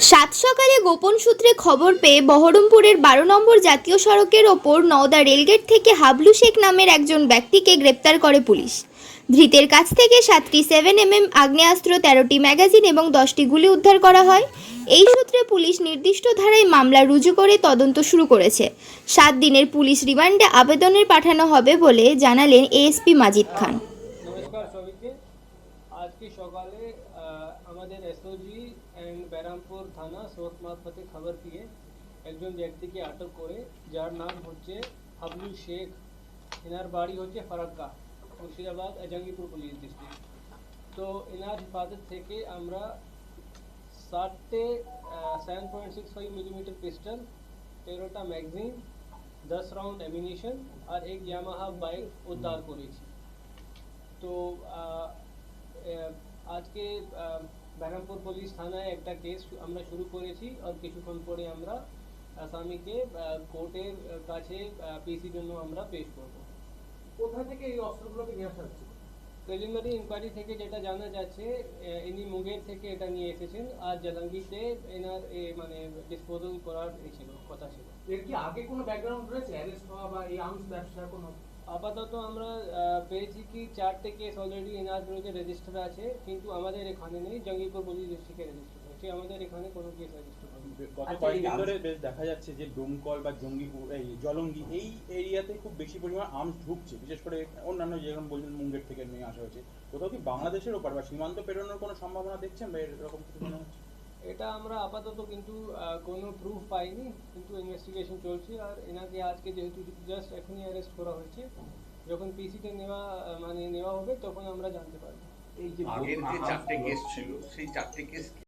সাত সকালে গোপন সূত্রে খবর পেয়ে বহরমপুরের বারো নম্বর জাতীয় সড়কের ওপর নওদা রেলগেট থেকে হাবলু শেখ নামের একজন ব্যক্তিকে গ্রেপ্তার করে পুলিশ। ধৃতের কাছ থেকে সাতটি সেভেন এমএম আগ্নেয়াস্ত্র, তেরোটি ম্যাগাজিন এবং দশটি গুলি উদ্ধার করা হয়। এই সূত্রে পুলিশ নির্দিষ্ট ধারায় মামলা রুজু করে তদন্ত শুরু করেছে। সাত দিনের পুলিশ রিমান্ডে আবেদনের পাঠানো হবে বলে জানালেন এএসপি মাজিদ খান। আজকে সকালে আহ, আমাদের এসওজি অ্যান্ড ব্যারামপুর থানা সোর্স মারফতে খবর পেয়ে একজন ব্যক্তিকে আটক করে যার নাম হচ্ছে হাবলু শেখ। এনার বাড়ি হচ্ছে ফারাক্কা মুর্শিদাবাদ জাঙ্গিপুর পুলিশ ডিস্ট্রিক্ট তো এনার হেফাজত থেকে আমরা ষাটটে seven point six five millimetre pistol তেরোটা ম্যাগজিন দশ রাউন্ড অ্যামিনিশন আর এক ইয়ামাহা বাইক উদ্ধার করেছি। তো আহ, আহ, আজকে ব্যারামপুর পুলিশ থানায় একটা কেস আমরা শুরু করেছি আর কিছুক্ষণ পরে আমরা আসামিকে কোর্টের কাছে পিসির জন্য আমরা পেশ করব। কোথা থেকে এই অস্ত্রগুলোকে নিয়ে আসা হচ্ছে? প্রিলিমিনারি ইনকোয়ারি থেকে যেটা জানা যাচ্ছে ইনি মুঙ্গের থেকে এটা নিয়ে এসেছেন আর জালাঙ্গিতে এনার এ, মানে ডিসপোজাল করার ছিল কথা ছিল। এর কি আগে কোনো ব্যাকগ্রাউন্ড রয়েছে? অ্যারেস্ট হওয়া বা এই আর্মস ব্যবসা কোনো আপাতত আমরা পেয়েছি কি চারটে কেস অলরেডি এনার বিরুদ্ধে রেজিস্টার আছে কিন্তু আমাদের এখানে নেই জঙ্গিপুর পুলিশ ডিস্ট্রিক্টে রেজিস্টার হয়েছে। আমাদের এখানে কোনো কেস রেজিস্টার হয়নি। গত আচ্ছা, কয়েকদিন ধরে বেশ দেখা যাচ্ছে যে ডোমকল বা জঙ্গিপুর এই জলঙ্গি এই এরিয়াতে খুব বেশি পরিমাণ আর্মস ঢুকছে। বিশেষ করে অন্যান্য যেরকম বলছেন মুঙ্গের থেকে নিয়ে আসা হয়েছে। কোথাও কি বাংলাদেশের ওপর বা সীমান্ত পেরোনোর কোনো সম্ভাবনা দেখছেন বা এরকম কিছু মনে হচ্ছে? এটা আমরা আপাতত কিন্তু আহ, কোনো প্রুফ পাইনি কিন্তু ইনভেস্টিগেশন চলছে। আর এনাকে আজকে যেহেতু জাস্ট এখনই অ্যারেস্ট করা হয়েছে যখন পিসিতে নেওয়া মানে নেওয়া হবে তখন আমরা জানতে পারব। এই যে আগের যে চারটে কেস ছিল সেই চারটে কেস